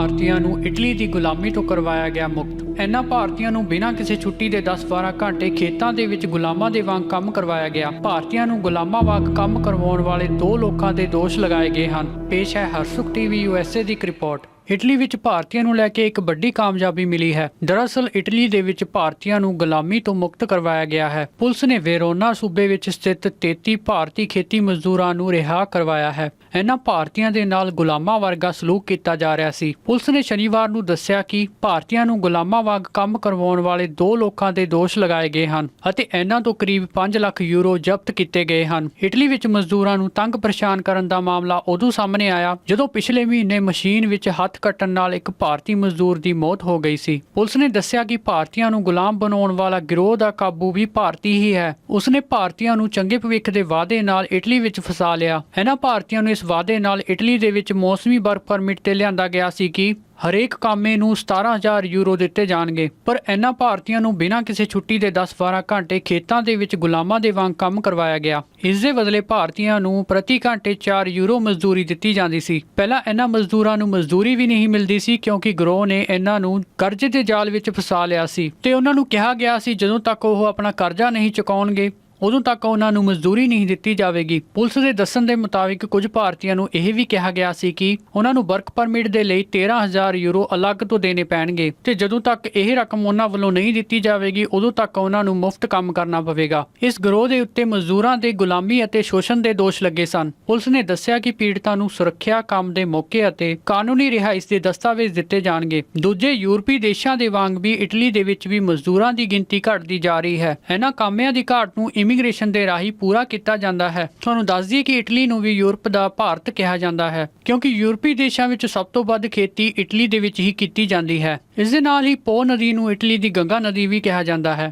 ਭਾਰਤੀਆਂ ਨੂੰ ਇਟਲੀ ਦੀ ਗੁਲਾਮੀ ਤੋਂ ਕਰਵਾਇਆ ਗਿਆ ਮੁਕਤ। ਇਹਨਾਂ ਭਾਰਤੀਆਂ ਨੂੰ ਬਿਨਾਂ ਕਿਸੇ ਛੁੱਟੀ ਦੇ 10-12 ਘੰਟੇ ਖੇਤਾਂ ਦੇ ਵਿੱਚ ਗੁਲਾਮਾਂ ਦੇ ਵਾਂਗ ਕੰਮ ਕਰਵਾਇਆ ਗਿਆ। ਭਾਰਤੀਆਂ ਨੂੰ ਗੁਲਾਮਾਂ ਵਾਂਗ ਕੰਮ ਕਰਵਾਉਣ ਵਾਲੇ ਦੋ ਲੋਕਾਂ ਦੇ ਦੋਸ਼ ਲਗਾਏ ਗਏ ਹਨ। ਪੇਸ਼ ਹੈ ਹਰਸੁਖ ਟੀਵੀ ਯੂਐਸਏ ਦੀ ਇੱਕ ਰਿਪੋਰਟ। ਇਟਲੀ ਵਿੱਚ ਭਾਰਤੀਆਂ ਨੂੰ ਲੈ ਕੇ ਇੱਕ ਵੱਡੀ ਕਾਮਯਾਬੀ ਮਿਲੀ ਹੈ। ਦਰਅਸਲ, ਇਟਲੀ ਦੇ ਵਿੱਚ ਭਾਰਤੀਆਂ ਨੂੰ ਗੁਲਾਮੀ ਤੋਂ ਮੁਕਤ ਕਰਵਾਇਆ ਗਿਆ ਹੈ। ਪੁਲਿਸ ਨੇ ਵੇਰੋਨਾ ਸੂਬੇ ਵਿੱਚ ਸਥਿਤ 33 ਭਾਰਤੀ ਖੇਤੀ ਮਜ਼ਦੂਰਾਂ ਨੂੰ ਰਿਹਾ ਕਰਵਾਇਆ ਹੈ। ਇਹਨਾਂ ਭਾਰਤੀਆਂ ਦੇ ਨਾਲ ਗੁਲਾਮਾਂ ਵਰਗਾ ਸਲੂਕ ਕੀਤਾ ਜਾ ਰਿਹਾ ਸੀ। ਪੁਲਿਸ ਨੇ ਸ਼ਨੀਵਾਰ ਨੂੰ ਦੱਸਿਆ ਕਿ ਭਾਰਤੀਆਂ ਨੂੰ ਗੁਲਾਮਾਂ ਵਾਂਗ ਕੰਮ ਕਰਵਾਉਣ ਵਾਲੇ ਦੋ ਲੋਕਾਂ ਦੇ ਦੋਸ਼ ਲਗਾਏ ਗਏ ਹਨ ਅਤੇ ਇਹਨਾਂ ਤੋਂ ਕਰੀਬ 5 ਲੱਖ ਯੂਰੋ ਜ਼ਬਤ ਕੀਤੇ ਗਏ ਹਨ। ਇਟਲੀ ਵਿੱਚ ਮਜ਼ਦੂਰਾਂ ਨੂੰ ਤੰਗ ਪਰੇਸ਼ਾਨ ਕਰਨ ਦਾ ਮਾਮਲਾ ਉਦੋਂ ਸਾਹਮਣੇ ਆਇਆ ਜਦੋਂ ਪਿਛਲੇ ਮਹੀਨੇ ਮਸ਼ੀਨ ਵਿੱਚ ਹੱਥ ਕੱਟਣ ਨਾਲ ਇੱਕ ਭਾਰਤੀ ਮਜ਼ਦੂਰ ਦੀ ਮੌਤ ਹੋ ਗਈ ਸੀ। ਪੁਲਿਸ ਨੇ ਦੱਸਿਆ ਕਿ ਭਾਰਤੀਆਂ ਨੂੰ ਗੁਲਾਮ ਬਣਾਉਣ ਵਾਲਾ ਗਿਰੋਹ ਦਾ ਕਾਬੂ ਵੀ ਭਾਰਤੀ ਹੀ ਹੈ। ਉਸਨੇ ਭਾਰਤੀਆਂ ਨੂੰ ਚੰਗੇ ਭਵਿੱਖ ਦੇ ਵਾਅਦੇ ਨਾਲ ਇਟਲੀ ਵਿੱਚ ਫਸਾ ਲਿਆ। ਇਹਨਾਂ ਭਾਰਤੀਆਂ ਨੂੰ ਇਸ ਵਾਅਦੇ ਨਾਲ ਇਟਲੀ ਦੇ ਵਿੱਚ ਮੌਸਮੀ ਵਰਕ ਪਰਮਿਟ ਤੇ ਲਿਆਂਦਾ ਗਿਆ ਸੀ ਕਿ ਹਰੇਕ ਕਾਮੇ ਨੂੰ 17000 ਯੂਰੋ ਦਿੱਤੇ ਜਾਣਗੇ। ਪਰ ਇਹਨਾਂ ਭਾਰਤੀਆਂ ਨੂੰ ਬਿਨਾਂ ਕਿਸੇ ਛੁੱਟੀ ਦੇ 10-12 ਘੰਟੇ ਖੇਤਾਂ ਦੇ ਵਿੱਚ ਗੁਲਾਮਾਂ ਦੇ ਵਾਂਗ ਕੰਮ ਕਰਵਾਇਆ ਗਿਆ। ਇਸ ਦੇ ਬਦਲੇ ਭਾਰਤੀਆਂ ਨੂੰ ਪ੍ਰਤੀ ਘੰਟੇ 4 ਯੂਰੋ ਮਜ਼ਦੂਰੀ ਦਿੱਤੀ ਜਾਂਦੀ ਸੀ। ਪਹਿਲਾਂ ਇਹਨਾਂ ਮਜ਼ਦੂਰਾਂ ਨੂੰ ਮਜ਼ਦੂਰੀ ਵੀ ਨਹੀਂ ਮਿਲਦੀ ਸੀ, ਕਿਉਂਕਿ ਗਰੋਹ ਨੇ ਇਹਨਾਂ ਨੂੰ ਕਰਜ਼ੇ ਦੇ ਜਾਲ ਵਿੱਚ ਫਸਾ ਲਿਆ ਸੀ। ਤੇ ਉਹਨਾਂ ਨੂੰ ਕਿਹਾ ਗਿਆ ਸੀ, ਜਦੋਂ ਤੱਕ ਉਹ ਆਪਣਾ ਕਰਜ਼ਾ ਨਹੀਂ ਚੁਕਾਉਣਗੇ ਉਦੋਂ ਤੱਕ ਉਹਨਾਂ ਨੂੰ ਮਜ਼ਦੂਰੀ ਨਹੀਂ ਦਿੱਤੀ ਜਾਵੇਗੀ। ਪੁਲਿਸ ਦੇ ਦੱਸਣ ਦੇ ਮੁਤਾਬਿਕ ਕੁਝ ਭਾਰਤੀਆਂ ਨੂੰ ਇਹ ਵੀ ਕਿਹਾ ਗਿਆ ਸੀ ਕਿ ਉਹਨਾਂ ਨੂੰ ਵਰਕ ਪਰਮਿਟ ਦੇ ਲਈ 13000 ਯੂਰੋ ਅਲੱਗ ਤੋਂ ਦੇਣੇ ਪੈਣਗੇ ਤੇ ਜਦੋਂ ਤੱਕ ਇਹ ਰਕਮ ਉਹਨਾਂ ਵੱਲੋਂ ਨਹੀਂ ਦਿੱਤੀ ਜਾਵੇਗੀ, ਉਦੋਂ ਤੱਕ ਉਹਨਾਂ ਨੂੰ ਮੁਫਤ ਕੰਮ ਕਰਨਾ ਪਵੇਗਾ। ਇਸ ਗਰੋਹ ਦੇ ਉੱਤੇ ਮਜ਼ਦੂਰਾਂ ਦੇ ਗੁਲਾਮੀ ਅਤੇ ਸ਼ੋਸ਼ਣ ਦੇ ਦੋਸ਼ ਲੱਗੇ ਸਨ। ਪੁਲਿਸ ਨੇ ਦੱਸਿਆ ਕਿ ਪੀੜਤਾਂ ਨੂੰ ਸੁਰੱਖਿਆ ਕੰਮ ਦੇ ਮੌਕੇ ਅਤੇ ਕਾਨੂੰਨੀ ਰਿਹਾਇਸ਼ ਦੇ ਦਸਤਾਵੇਜ਼ ਦਿੱਤੇ ਜਾਣਗੇ। ਦੂਜੇ ਯੂਰਪੀ ਦੇਸ਼ਾਂ ਦੇ ਵਾਂਗ ਵੀ ਇਟਲੀ ਦੇ ਵਿੱਚ ਵੀ ਮਜ਼ਦੂਰਾਂ ਦੀ ਗਿਣਤੀ ਘਟਦੀ ਜਾ ਰਹੀ ਹੈ। ਇਹਨਾਂ ਕਾਮਿਆਂ ਦੀ ਘਾਟ ਨੂੰ ਇਮੀਗ੍ਰੇਸ਼ਨ ਦੇ ਰਾਹੀਂ ਪੂਰਾ ਕੀਤਾ ਜਾਂਦਾ ਹੈ। ਤੁਹਾਨੂੰ ਦੱਸ ਦਈਏ ਕਿ ਇਟਲੀ ਨੂੰ ਵੀ ਯੂਰਪ ਦਾ ਭਾਰਤ ਕਿਹਾ ਜਾਂਦਾ ਹੈ, ਕਿਉਂਕਿ ਯੂਰਪੀ ਦੇਸ਼ਾਂ ਵਿੱਚ ਸਭ ਤੋਂ ਵੱਧ ਖੇਤੀ ਇਟਲੀ ਦੇ ਵਿੱਚ ਹੀ ਕੀਤੀ ਜਾਂਦੀ ਹੈ। ਇਸ ਦੇ ਨਾਲ ਹੀ ਪੋ ਨਦੀ ਨੂੰ ਇਟਲੀ ਦੀ ਗੰਗਾ ਨਦੀ ਵੀ ਕਿਹਾ ਜਾਂਦਾ ਹੈ।